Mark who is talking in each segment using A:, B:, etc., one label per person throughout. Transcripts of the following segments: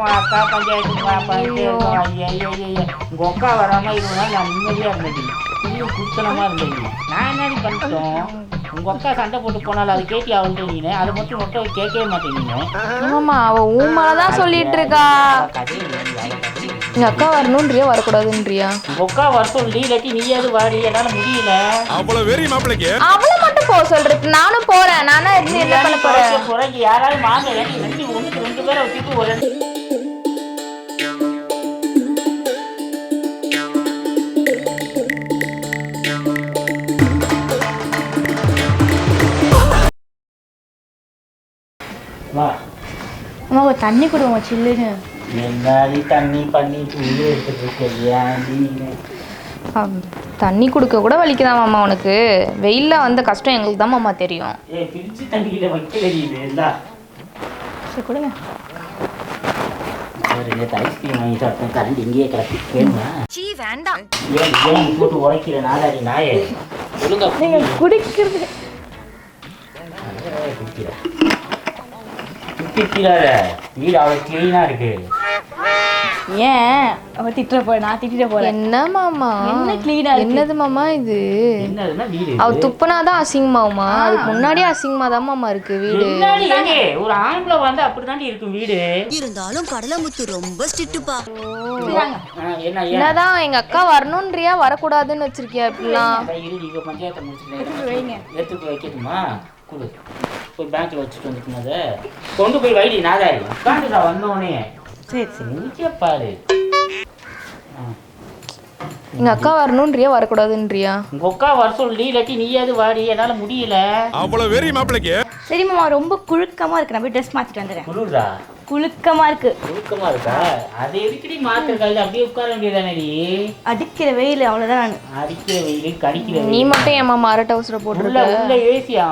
A: உன் அக்கா பஞ்சாயத்து பண்ணிட்டே இருக்கோம். ஐயா, ஐயா, ஐயா, அக்கா நான் நிம்மதியா இருந்தேன் இன்னும் குத்தனமா இருந்தேன் நான் என்னடி பண்ணிட்டோம் உங்க அக்கா சண்டை போட்டு போனாலும் அது கேட்டி நீனு அதை மட்டும் மட்டும் கேட்கவே மாட்டேன் நீனு
B: ஆமாம்மா அவ ஊமால தான் சொல்லிட்டு இருக்கா
A: அவ கதையை இல்லடி, அவ கதையை இல்லடி.
B: எங்க அக்கா வரணுன்றியா வரக்கூடாதுன்றியா
A: உங்க அக்கா வர சொல்லி இல்லாட்டி நீயாவது வாடி என்னால முடியல
C: அவ்வளவு வெறி மாப்பிளைக்கு
B: அவளை மட்டும் போக சொல்றது நானும் போறேன் நானா இருந்து என்ன பண்ண போறேன்
A: யாராவது வாங்க ரெண்டு ஒண்ணுக்கு ரெண்டு பேரை வச்சுட்டு ஒரு
D: அம்மா ஒரு தண்ணி கொடுங்க சில்லுன்னு.
A: என்னாடி தண்ணி பண்ணி புள்ளி எடுத்துட்டு
B: தண்ணி குடுக்க கூட வலிக்குதான் மாமா உனக்கு? வெயில்ல வந்த கஷ்டம் எங்களுக்கு தான் மாமா தெரியும்.
D: சரி கொடுங்க. குடிக்கிறது.
A: குத்திக்கிறாத வீடு அவ்வளோ க்ளீனாக இருக்கு.
D: ஏன்? அவ திட்டுற போற நான் திட்டிட போறேன்.
B: என்ன மாமா?
D: என்ன இருக்கு?
B: என்னது மாமா இது?
A: என்னதுன்னா வீடு.
B: அவ துப்புனாதான் அசிங்கமாவுமா? அதுக்கு முன்னாடியே அசிங்கமா தான் மாமா இருக்கு வீடு.
A: ஒரு ஆம்பளை வந்து அப்படிதாண்டி இருக்கும் வீடு.
E: இருந்தாலும் கடலமுத்து ரொம்ப ஸ்ட்ரிக்ட்டுப்பா.
B: என்னதான் எங்க அக்கா வரணுன்றியா? வரக்கூடாதுன்னு வச்சிருக்கியா இப்படிலாம்?
A: அதான் இரு இவ பஞ்சாயத்தை முடிச்சுட்டு எடுத்து வைக்கணுமா கொடு போய் பேங்க்ல வச்சுட்டு வந்துக்கணும் அதை. கொண்டு போய் வைடி நாதாரி உட்காந்துடா வந்தோடனே.
D: சரி சரி.
A: இங்கே பாரு. ஆ.
B: எங்க அக்கா வரணுன்றியா வரக்கூடாதுன்றியா?
A: உங்க அக்கா வர சொல்லி இல்லாட்டி நீயாவது வாடி? என்னால முடியல.
C: அவ்வளவு வெறி மாப்பிளைக்கு.
D: சரி மாமா ரொம்ப குழுக்கமா இருக்கு. நான் போய் ட்ரெஸ் மாத்திட்டு வந்துடுறேன். குழுக்கமா இருக்கு.
A: ஒழுக்கமா இருக்கா? அதை எதுக்கடி மாத்திருக்காது அப்படியே உட்கார வேண்டியதானடி
D: அடிக்கிற வெயில் அவ்வளவுதான் நான்.
A: அடிக்கிற வெயில் கடிக்கிற
B: நீ
A: வெயில்.
B: மட்டும் மாமா அரட்டை அவசரம்
A: உள்ள
B: போட்டிருக்க?
A: உள்ள ஏசியா?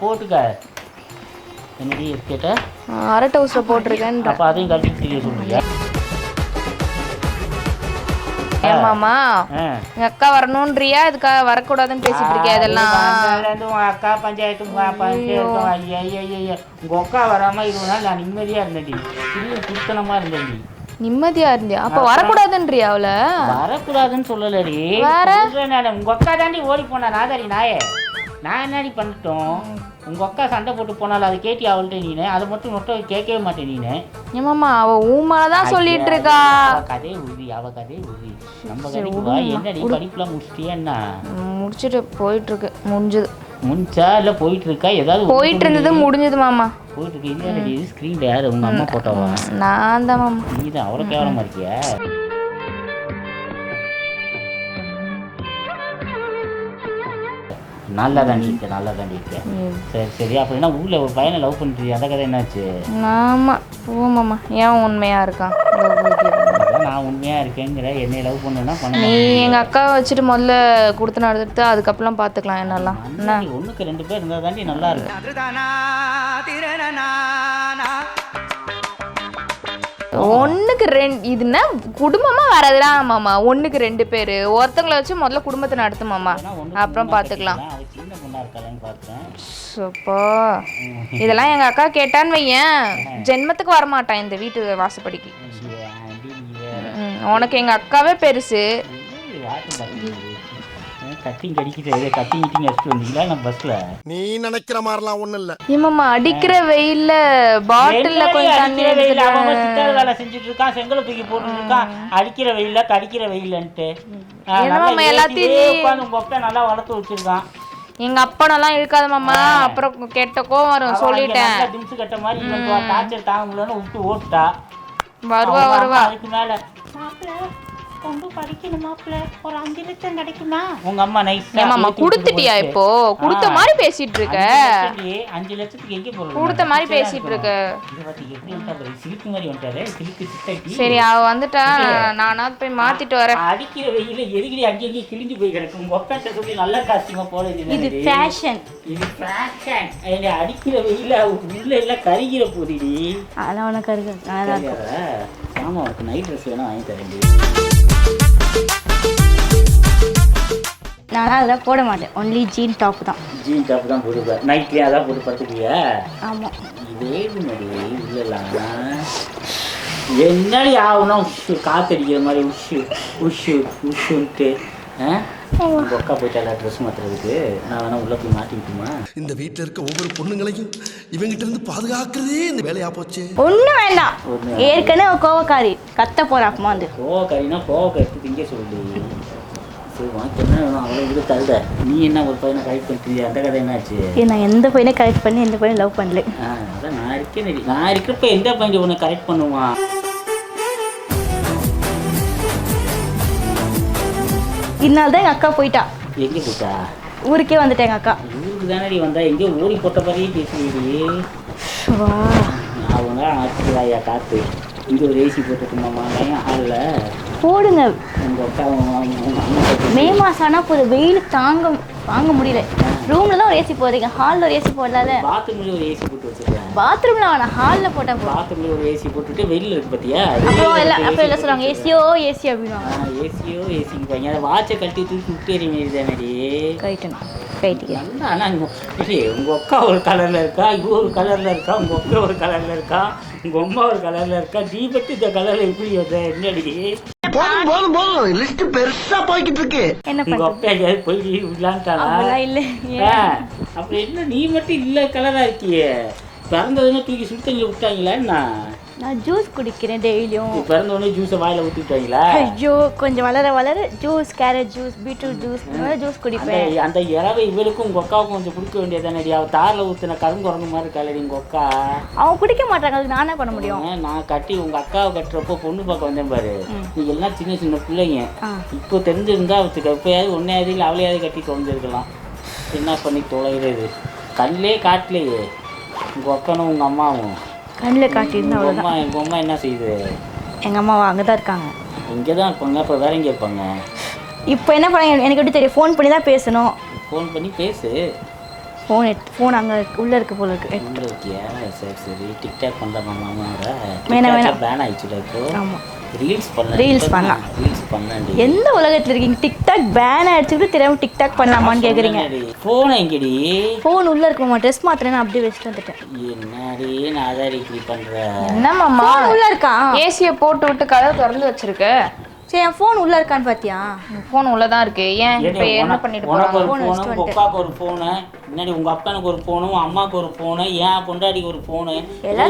A: போட்டுக்க. என்னடி கேட்ட?
B: அரட்டை அவசரம் போட்டிருக்கேன்ற
A: அப்ப அதையும் தெரிய சொல்றியா?
B: ஏன் மாமா?
A: ஆ.
B: எங்க அக்கா வரணுன்றியா இதுக்காக வரக்கூடாதுன்னு பேசிட்டு இருக்கியா இதெல்லாம்?
A: உன் அக்கா பஞ்சாயத்து ஐயா. உங்க அக்கா வராம இருந்தனால நான் நிம்மதியா இருந்தேன்டி. சின்ன குத்தனமா இருந்தேன்டி.
B: நிம்மதியா இருந்தியா? அப்ப வரக்கூடாதுன்றியா அவள?
A: வரக்கூடாதுன்னு சொல்லலடி.
B: வேற?
A: உங்க அக்கா தாண்டி ஓடி போனா நாதாரி நாயே. நான் என்னடி பண்ணிட்டோம்? உங்க அக்கா சண்டை போட்டு போனாலும் அது கேட்டி அவள்கிட்ட நீனு. அதை மட்டும் மட்டும் கேட்கவே மாட்டேன் நீனு.
B: ஏன் மாமா அவ ஊமால தான் சொல்லிட்டு இருக்கா?
A: அவ கதையை உறுதி அவ கதையை உறுதி நம்ம கதைக்கு வா. என்னடி படிப்புலாம் முடிச்சிட்டியா என்ன?
B: முடிச்சிட்டு போயிட்டு இருக்கு முடிஞ்சது.
A: முடிச்சா இல்ல போயிட்டு இருக்கா ஏதாவது
B: போயிட்டு இருந்தது. முடிஞ்சது மாமா.
A: போயிட்டு இருக்கு இது ஸ்க்ரீன்ல யாரு உங்க அம்மா போட்டோவா?
B: நான் தான் மாமா.
A: நீ தான் அவ்வளோ கேவலமா இருக்கியா? நல்லா தாண்டி இருக்க நல்லா தாண்டி இருக்க சரி சரி. அப்போ என்ன ஊர்ல ஒரு பையனை லவ் பண்ணிட்டு அந்த கதை என்னாச்சு?
B: ஆமா. போ மாமா. ஏன் உண்மையா இருக்கான்?
A: நான் உண்மையா இருக்கேங்கிற என்னை லவ் பண்ணுன்னா பண்ண
B: நீ எங்க அக்கா வச்சுட்டு முதல்ல கொடுத்து நடந்துட்டு அதுக்கப்புறம் பாத்துக்கலாம் என்னெல்லாம். என்ன?
A: ஒண்ணுக்கு ரெண்டு பேர் இருந்தா தாண்டி நல்லா இருக்கும்
B: ஒண்ணுக்கு ரெண்டு இதுன்னா குடும்பமா வராதுடா மாமா? ஒண்ணுக்கு ரெண்டு பேரு. ஒருத்தங்களை வச்சு முதல்ல குடும்பத்தை நடத்து மாமா.
A: ஏன்னா ஒண்ணுக்கு
B: அப்புறம்
A: முன்னாடி பார்த்தேன்.
B: சப்பா. இதெல்லாம் எங்க அக்கா கேட்டான்னு வையேன். ஜென்மத்துக்கு வரமாட்டான் இந்த வீட்டு வாசப்படிக்கு. உனக்கு எங்க அக்காவே பெருசு.
A: ஏய், வாட்டம் பார்க்குது கத்திங் கடிக்கிட்டு கத்திங் கிட்டிங் அடிச்சுட்டு வந்தீங்களா? நான் பஸ்ல
C: நீ நினைக்கிற மாதிரிலாம் ஒண்ணும் இல்ல.
B: ஏமாம்மா அடிக்கிற வெயில்ல பாட்டில்ல கொஞ்சம் தண்ணி
A: வெயில்ல? வேலை செஞ்சுட்டு இருக்கான் செங்கலை தூக்கி போட்டுட்டு இருக்கான் அடிக்கிற வெயில்ல கடிக்கிற வெயிலன்ட்டு
B: எல்லாத்தையும்
A: நல்லா வளர்த்து வச்சிருக்கான்.
B: எங்க அப்பனெல்லாம் இழுக்காத மாமா. அப்புறம் கெட்ட கோவம் வரும் சொல்லிட்டேன்.
A: திம்சு கட்ட மாதிரி டார்ச்சர் தாங்க முடியலன்னு விட்டு ஓட்டுட்டா.
B: வருவா வருவா.
A: அதுக்கு மேல ரொம்ப படிக்கணும் மாப்பிள்ள. ஒரு அஞ்சு லட்சம் கிடைக்குமா? உங்க அம்மா நைஸ்
B: ஏமாம்மா கொடுத்துட்டியா இப்போ? கொடுத்த மாதிரி பேசிட்டு இருக்க.
A: அஞ்சு லட்சத்துக்கு எங்க போறது?
B: கொடுத்த மாதிரி பேசிட்டு இருக்க.
A: சிலுக்கு மாதிரி வந்துட்டாரு. சிலுக்கு சித்தட்டி.
B: சரி அவ வந்துட்டா. நானாவது போய் மாத்திட்டு வரேன்.
A: அடிக்கிற வெயில எதுக்கடி அங்கேயும் கிழிஞ்சு போய் கிடக்கும்? உங்க அப்பாட்ட சொல்லி நல்ல காஸ்டியூமா போட
D: இது ஃபேஷன்
A: இது ஃபேஷன் அடிக்கிற வெயில உள்ள எல்லாம் கருகிற போதிடி.
D: அதெல்லாம் உனக்கு இருக்கு நல்லா இருக்கும்
A: ஆமா உனக்கு நைட் ட்ரெஸ் வேணா வாங்கி தரேன்
D: நான் அதெல்லாம் போட மாட்டேன். ஒன்லி ஜீன் டாப் தான்.
A: ஜீன் டாப் தான் போட்டுப்பேன் நைட்லயே அதான் போட்டு படுத்துக்கியா
D: ஆமாம்
A: இதே முன்னாடி உள்ளலாம் என்னடி ஆகுனா உஷு காத்தடிக்கிற மாதிரி உஷு உஷு உஷுன்ட்டு அக்கா போயிட்டால ட்ரெஸ் மாத்துறதுக்கு. நான் வேணா உள்ள போய் மாட்டிக்கிட்டுமா?
C: இந்த வீட்டுல இருக்க ஒவ்வொரு பொண்ணுங்களையும் இவங்கிட்ட இருந்து பாதுகாக்கிறதே இந்த வேலையா போச்சு.
D: ஒன்றும் வேண்டாம். ஏற்கனவே கோவக்காரி. கத்த போறா அம்மா வந்து
A: கோவக்காரினா கோவக்காரி திங்க சொல்லி. சரி உனக்கு என்ன வேணும்? அவ்வளோ இது தருத. நீ என்ன ஒரு பையனை கரெக்ட் பண்ணிட்டு அந்த கதை என்னாச்சு
D: ஏய், நான் எந்த பையனை கரெக்ட் பண்ணி எந்த பையனை லவ் பண்ணல.
A: அதான் நான் இருக்கேன் நான் இருக்கிறப்ப எந்த பையன் உன்னை கரெக்ட் பண்ணுவான்?
D: இதனால தான் எங்கள் அக்கா போயிட்டா.
A: எங்கே போட்டா
D: ஊருக்கே வந்துட்டேன் எங்கள் அக்கா.
A: ஊருக்கு தானடி வந்தா? எங்கேயோ ஓடி போட்ட மாதிரியே பேசுவீடி
D: வா.
A: அவங்க ஆச்சுதாயா காத்து. இங்கே ஒரு ஏசி போட்டுட்டுமாமா ஹாலில்
D: போடுங்க.
A: உங்கள் அக்கா
D: மே மாதம் ஆனால் போதும். வெயில் தாங்க தாங்க முடியல. ரூமில் தான் ஒரு ஏசி போடுறீங்க. ஹாலில் ஒரு ஏசி போடலாத
A: பாத்ரூம்லேயே ஒரு ஏசி போட்டு வச்சிருக்கேன்.
D: பாத்ரூமில் வேணாம் ஹாலில் போட்டால் போதும்.
A: பாத்ரூம்லேயே ஒரு ஏசி போட்டுட்டு வெளியில் இருக்கு பார்த்தியா
D: அப்புறம் எல்லாம் அப்புறம் எல்லாம் சொல்லுவாங்க ஏசியோ ஏசி அப்படின்வாங்க
A: ஏசியோ ஏசிக்கு பாங்க வாட்சை கட்டி தூக்கி விட்டு எறிய வேண்டியது தானடி?
D: கைட்டுங்க கைட்டிக்க
A: நல்லா ஆனால் உங்கள் அக்கா ஒரு கலரில் இருக்கா? இவ ஒரு கலரில் இருக்கா? உங்கள் அக்கா ஒரு கலரில் இருக்கா? உங்கள் அம்மா ஒரு கலரில் இருக்கா? நீ மட்டும் இந்த கலரில் எப்படி வந்த? என்னடி?
F: போதும் போதும் போதும். லிஸ்ட் பெருசா போய்கிட்டு இருக்கு.
D: என்ன பண்ணுறது
A: அப்பா எங்கேயாவது போய்
D: இல்லை.
A: அப்புறம் என்ன நீ மட்டும் இல்லை கலராக இருக்கியே? பிறந்ததுன்னு தூக்கி தண்ணியில் விட்டாங்களா என்ன?
D: நான் ஜூஸ் குடிக்கிறேன் டெய்லியும்.
A: பிறந்த உடனே ஜூஸை வாயில் ஊற்றி விட்டாங்களா
D: ஐயோ கொஞ்சம் வளர வளர juice carrot juice beetroot juice இந்த ஜூஸ் குடிப்பேன்.
A: அந்த இரவை இவளுக்கும் உங்கள் அக்காவுக்கும் கொஞ்சம் கொடுக்க வேண்டியதானடி அவள் தாரில் ஊற்றின கருங்குரங்கு மாதிரி இருக்காளடி உங்கள் அக்கா?
D: அவங்க குடிக்க மாட்டாங்க அதுக்கு நானே பண்ண முடியும்?
A: நான் கட்டி உங்க அக்காவை கட்டுறப்போ பொண்ணு பார்க்க வந்தேன் பாரு. நீ எல்லாம் சின்ன சின்ன பிள்ளைங்க. இப்போ தெரிஞ்சிருந்தா அவத்துக்கு எப்பயாவது ஒன்னையாவது இல்லை அவளையாவது கட்டி தொலைஞ்சிருக்கலாம். என்ன பண்ணி தொலைகிறது? கண்ணிலே காட்டலையே. உங்க அக்கனும் உங்க அம்மாவும்.
D: கண்ணில் காட்டியிருந்தா அவ்வளோதான்
A: அம்மா எங்க அம்மா என்ன செய்யுது
D: எங்கள் அம்மாவும் அங்கே தான் இருக்காங்க.
A: இங்கே தான் இருப்பாங்க அப்போ வேற எங்கே இருப்பாங்க?
D: இப்போ என்ன பண்ண எனக்கு எப்படி தெரியும்? ஃபோன் பண்ணி தான் பேசணும்.
A: ஃபோன் பண்ணி பேசு.
D: ஃபோன் எடுத்து ஃபோன் அங்கே உள்ளே இருக்கு போல இருக்கு.
A: உள்ள இருக்கியா? சரி சரி. டிக்டாக் பண்ணலாமா மாமாவோட
D: வேணாம், வேணாம்.
A: பேன் ஆயிடுச்சுல இப்போ?
D: ஆமாம்
A: ரீல்ஸ் பண்ண.
D: Reels பண்ணலாம்.
A: ரீல்ஸ் பண்ணேன்டி
D: எந்த உலகத்தில் இருக்கீங்க? டிக்டாக் பேன் அடிச்சுட்டு தெரியாம டிக்டாக் பண்ணலாமான்னு கேட்குறீங்க
A: ஃபோன் எங்கடி?
D: ஃபோன் உள்ளே இருக்குமா ட்ரெஸ் மாத்திரம் நான் அப்படியே வச்சுட்டு வந்துட்டேன்.
A: என்னடி நான் அதான் இப்படி பண்ற?
B: என்ன மாமா
D: ஃபோன் உள்ளே இருக்கா?
B: ஏசியை போட்டு விட்டு கதவை திறந்து வச்சிருக்க.
D: சரி என் ஃபோன் உள்ளே இருக்கான்னு பார்த்தியா
B: ஃபோன் உள்ளதான் இருக்கு. ஏன் இப்போ என்ன பண்ணிட்டு
A: உனக்கு
B: போறாங்க?
A: ஒரு
D: phone
A: ஃபோனு
D: வச்சுட்டு
A: அப்பாவுக்கு ஒரு ஃபோனு என்னடி உங்க அப்பனுக்கு ஒரு ஃபோனு அம்மாவுக்கு ஒரு ஃபோனு ஏன் பொண்டாடிக்கு ஒரு ஃபோனு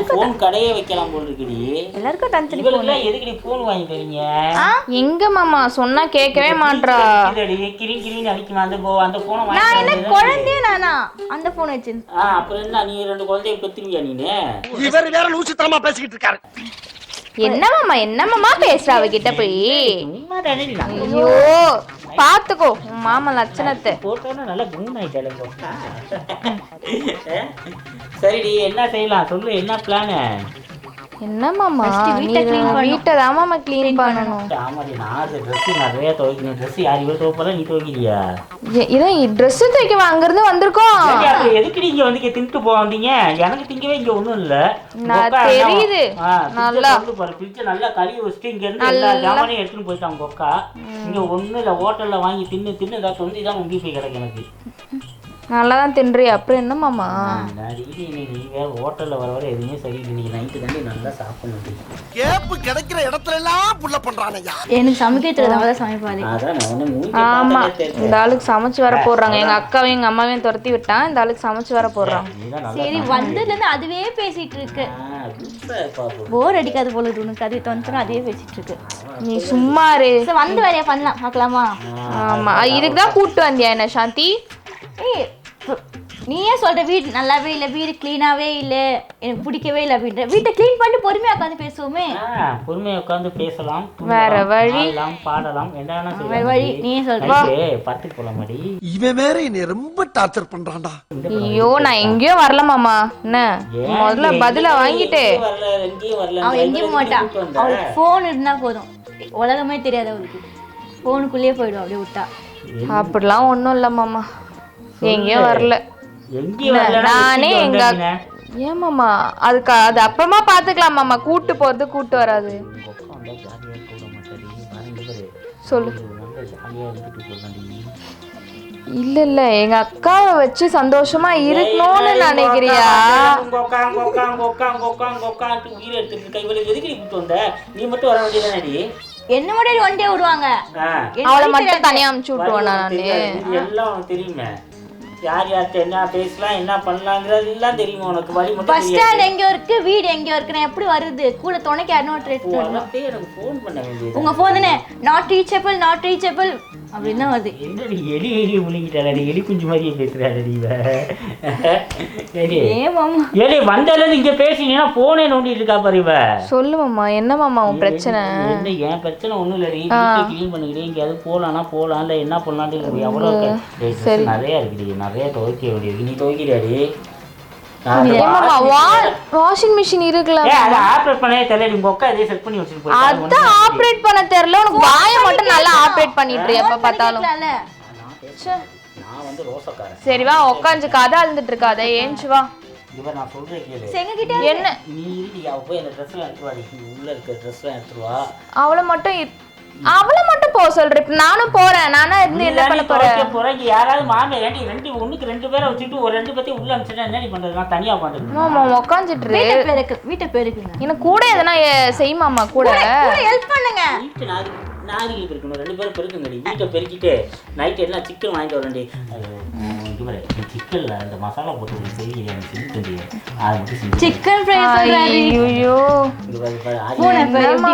A: ஃபோன் கடையே வைக்கலாம் போல் இருக்குடி.
D: எல்லாருக்கும் தனித்தனி
A: இவளுக்குலாம் எதுக்குடி ஃபோன் வாங்கி தரீங்க?
B: எங்க மாமா? சொன்னா கேட்கவே மாட்றா.
A: இதடி, கிரி கிரின்னு அடிக்குமா? அந்த போ அந்த ஃபோனை
D: நான்
A: வாங்கி
D: என்ன
A: தரேன்.
D: குழந்தையே நானா? அந்த ஃபோன் வச்சு
A: ஆ அப்புறம் என்ன நீ ரெண்டு குழந்தைய பெத்துருவியா நீனு?
F: இவர் வேற லூசுத்தனமா பேசிக்கிட்டு இருக்காரு.
B: என்ன மாமா என்ன மாமா பேசுற அவகிட்ட போய் ஐயோ பாத்துக்கோ மாமா லட்சணத்தை
A: போட்டோன்னு நல்லா குண் ஆயிட்டாலே சரிடி என்ன செய்யலாம் சொல்லு என்ன பிளானு
B: என்ன மாமா?
D: First வீட்டை பண்ணணும்.
B: வீட்டை தான் மாமா க்ளீன் பண்ணணும்.
A: ஆமாடி நான் ட்ரெஸ் நிறைய துவைக்கணும். ட்ரெஸ் யார் இவ்வளோ துவைப்பல நீ துவைக்கிறியா?
B: ஏ- இதான் ட்ரெஸ் தைக்கவா அங்கிருந்து வந்திருக்கோம்
A: எதுக்கு நீங்க வந்து இங்க தின்ட்டு போவாந்தீங்க எனக்கு திங்கவே இங்க ஒண்ணும் இல்ல.
B: நான்
A: உங்க
B: தெரியுது. நல்லா.
A: திறந்து பாரு. ஃப்ரிட்ஜை நல்லா கழுவி வச்சுட்டு இங்க இருந்து எல்லா. ஜாமானையும் எடுத்துன்னு போயிட்டாங்க உங்க அக்கா. இங்க ஒண்ணும் இல்ல ஹோட்டல்ல வாங்கி தின்னு தின்னு இதாக தொந்தி தான் முங்கி போய் கிடக்கு எனக்கு.
B: நல்லா தான் தின்றியா? அப்புறம் என்ன மாமா
A: நடி, நீ நீ வேற ஹோட்டல்ல வர வர எதுவுமே சரியில்லை. நீங்க நைட்டு தாண்டி நல்லா சாப்பிடணும்
C: கேப்பு கிடைக்கிற இடத்துல எல்லாம் புள்ள பண்றானையா
D: எனக்கு சமைக்க தெரியாது அவதான் சமைப்பாரு
A: அதான் நான் உன்னை மூஞ்சி
B: ஆமா
A: பார்த்தாலே தெரியுது.
B: இந்த ஆளுக்கு சமைச்சு வர போடுறாங்க. எங்க அக்காவையும் எங்க அம்மாவையும் துரத்தி விட்டான் இந்த ஆளுக்கு சமைச்சு வர போடுறாங்க
A: நல்லா
D: சரி வந்ததுலேருந்து அதுவே பேசிட்டு இருக்கு. போர் அடிக்காது போல உனக்கு. அது தோணுச்சுன்னா அதுவே பேசிட்டு இருக்கு.
B: நீ சும்மா இரு.
D: வந்து வேலையா பண்ணலாம். பார்க்கலாமா?
B: ஆமா. இதுக்கு தான் கூப்பிட்டு வந்தியா என்ன சாந்தி?
D: ஏய் நீ ஏன் சொல்ற வீடு நல்லாவே இல்லை வீடு க்ளீனாவே இல்லை எனக்கு பிடிக்கவே இல்லை அப்படின்ற வீட்டை க்ளீன் பண்ணிட்டு பொறுமையா உட்காந்து பேசுவோமே.
A: ஆ, பொறுமையா உட்கார்ந்து பேசலாம்
B: வேற வழி.
A: பாடலாம்
D: வேற வழி. நீயே சொல்ற.
A: நைட்டு படத்துக்கு போலாமாடி
C: இவன் வேற என்னை ரொம்ப டார்ச்சர் பண்றான்டா.
B: ஐயோ நான் எங்கேயோ வரல மாமா. என்ன? முதல்ல பதில
A: எங்கேயும்
B: வாங்கிட்டு.
A: வரல, எங்கேயும் வரல
D: அவன் எங்கேயும் மாட்டான். அவளுக்கு ஃபோன் இருந்தா போதும். உலகமே தெரியாது அவளுக்கு ஃபோனுக்குள்ளேயே போயிடும் அப்படியே விட்டா.
B: அப்படிலாம் ஒன்றும் இல்லை மாமா.
A: எங்கேயும் வரல.
B: நானே எங்க ஏன் மாமா? அதுக்கு அது அப்புறமா பார்த்துக்கலாம் மாமா. கூட்டு போறது கூட்டு வராது. சொல்லு. இல்ல இல்ல. எங்க அக்காவை வச்சு சந்தோஷமா இருக்கணும்னு நினைக்கிறியா?
A: நீ மட்டும் வர வேண்டியதானடி
D: என்ன மட்டும் ஒன்டே விடுவாங்க?
B: அவளை மட்டும். தனியா அமுச்சு விட்டுவானா நானு?
A: எல்லாம் தெரியுமே. யார் யார்கிட்ட என்ன பேசலாம் என்ன பண்ணலாங்கிறது எல்லாம் தெரியும் உனக்கு. வழி மட்டும்
D: பஸ் ஸ்டாண்ட் எங்கேயோ இருக்கு வீடு எங்கேயோ இருக்கு நான் எப்படி வருது? கூட துணைக்கு யாரும்
A: அதப்பே எனக்கு ஃபோன் பண்ண வேண்டியது.
D: உங்க போன் தானே? நாட் ரீச்சபிள் நாட் ரீச்சபிள் அப்படின்னு வருது
A: என்னடி எலி எலி முழுங்கிட்டாளடி எலி குஞ்சு மாதிரியே பேசுறாளடி இவ. சரி
D: ஏன் மாமா.
A: ஏடி வந்தாலும் இங்க பேசினீங்கன்னா போனே நோண்டிட்டு இருக்கா பாரு இவ.
B: சொல்லு மாமா. என்ன மாமா உன் பிரச்சனை?
A: என்ன என் பிரச்சனை? ஒண்ணும் இல்லடி. வீட்டை க்ளீன் பண்ணிக்கிட்டே எங்கேயாவது போலாம்னா போலாம் இல்ல என்ன பண்ணலான்ட்டு எவ்வளோ நிறைய இருக்குடி. நிறைய துவைக்க வேண்டியது நீ துவைக்கிறியாடி?
B: வாஷிங் மிஷின்
A: அதை ஆப்ரேட் பண்ணவே தெரியல உங்க அக்கா எதையும் செட் பண்ணி வச்சுட்டு போயிட்டா. அது
B: அதான் ஆப்ரேட் பண்ண தெரியல உனக்கு வாயை மட்டும் நல்லா ஆப்ரேட் பண்ணிட்டு எப்ப பார்த்தாலும்.
A: நான் வந்து ரோசக்காரன்.
B: சரி வா உட்காந்து கதை அழுந்துட்டு இருக்காத ஏஞ்சி வா.
A: இவர் நான் சொல்றேன் கேளு.
D: எங்க கிட்ட
B: என்ன?
A: நீ இருடி அவ போய் அந்த ட்ரெஸ்லாம் எடுத்துட்டு வா நீ உள்ள இருக்க ட்ரெஸ்லாம் எடுத்துட்டு வா.
B: அவளை மட்டும் அவளை மட்டும் போக சொல்ற. இப்ப நானும் போறேன். நானா இருந்து என்ன பண்ண போறேன்?
A: துவைக்க போற இங்க யாராவது மாமியார் ஏன்டி ரெண்டு ஒண்ணுக்கு ரெண்டு பேரை வச்சுட்டு ஒரு ரெண்டு பத்தி உள்ள அனுப்பிச்சுட்டா என்னடி பண்றது? நான் தனியா உட்காந்துருக்கேன்.
B: மாமா உட்காந்துட்டு.
D: வீட்டை பெருக்கு வீட்டை பெருக்குங்க
B: எனக்கு கூட எதனா செய் மாமா கூட.
D: ஹெல்ப் பண்ணுங்க.
A: நாதிகள் பெருக்கணும் ரெண்டு பேரும் பெருக்குங்கடி வீட்டை பெருக்கிட்டு நைட் எல்லாம் சிக்கன் வாங்கிட்டு வரேன்டி அது, உம், இது பாரு சிக்கன்ல அந்த மசாலா போட்டு செய்ய எனக்கு செஞ்சு தந்தி அது மட்டும் செஞ்சு
D: சிக்கன் ஃப்ரை சொல்றாரு.
B: ஐயோ
A: இது பாரு, பாரு, ஆரி.
D: பூனை பேர் எப்படி?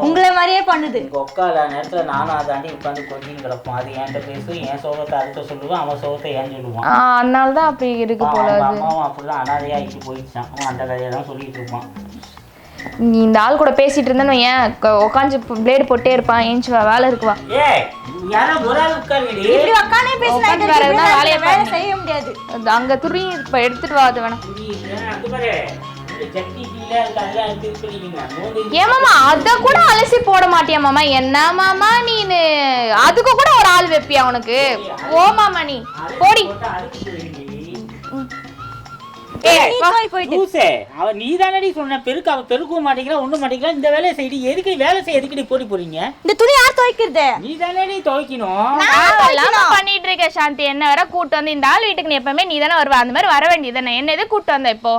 D: உங்களை- மாதிரியே பண்ணுது.
A: உட்கால நேரத்துல நானும் அதாண்டி உட்காந்து கொஞ்சம் கிடப்போம். அது என்கிட்ட பேசும் என் சோகத்தை அதுக்கு சொல்லுவேன் அவன் சோகத்தை ஏன் சொல்லுவான்?
B: அதனால தான் அப்படி இருக்கு போல
A: அவங்க
B: அது.
A: அம்மாவும் அப்படிதான் அனாதையா ஆகிட்டு போயிடுச்சான். அவன் அந்த கதையை தான் சொல்லிட்டு இருப்பான்.
B: நீ இந்த ஆள் கூட பேசிட்டு இருந்தேன்னு ஏன் உட்காந்து பிளேடு போட்டே இருப்பான் ஏஞ்சி வா வேலை இருக்கு வா.
A: ஏய்
B: அங்க துணி இப்ப எடுத்துட்டு வா அது வேணாம்.
A: புரியுது. அங்க பாரு இந்த சட்னி கீழே இருக்கு அதெல்லாம் எடுத்து இது பண்ணிக்கங்க. நோண்டி
B: ஏன் மாமா அத கூட அலசி போட மாட்டியா மாமா? என்ன மாமா நீனு? அதுக்கு கூட ஒரு ஆள் வைப்பியா உனக்கு? ஓ மாமா நீ. போடி.
A: அவ நீ தானடி சொன்ன பெருக்கு அவ பெருக்கவும் மாட்டேங்கிறா ஒண்ணும் மாட்டேங்கிறா. இந்த வேலையை செய்டி எதுக்கு வேலை செய்ய எதுக்கடி போடி போறீங்க
D: இந்த துணி யார் துவைக்கிறது?
A: நீ தானடி துவைக்கணும்.
B: பண்ணிட்டு இருக்க சாந்தி. என்ன வர கூட்டு வந்து இந்த ஆள் வீட்டுக்கு நீ எப்பவுமே நீ தானே வருவ. அந்த மாதிரி வர வேண்டியது என்ன எது கூட்டு வந்த இப்போ?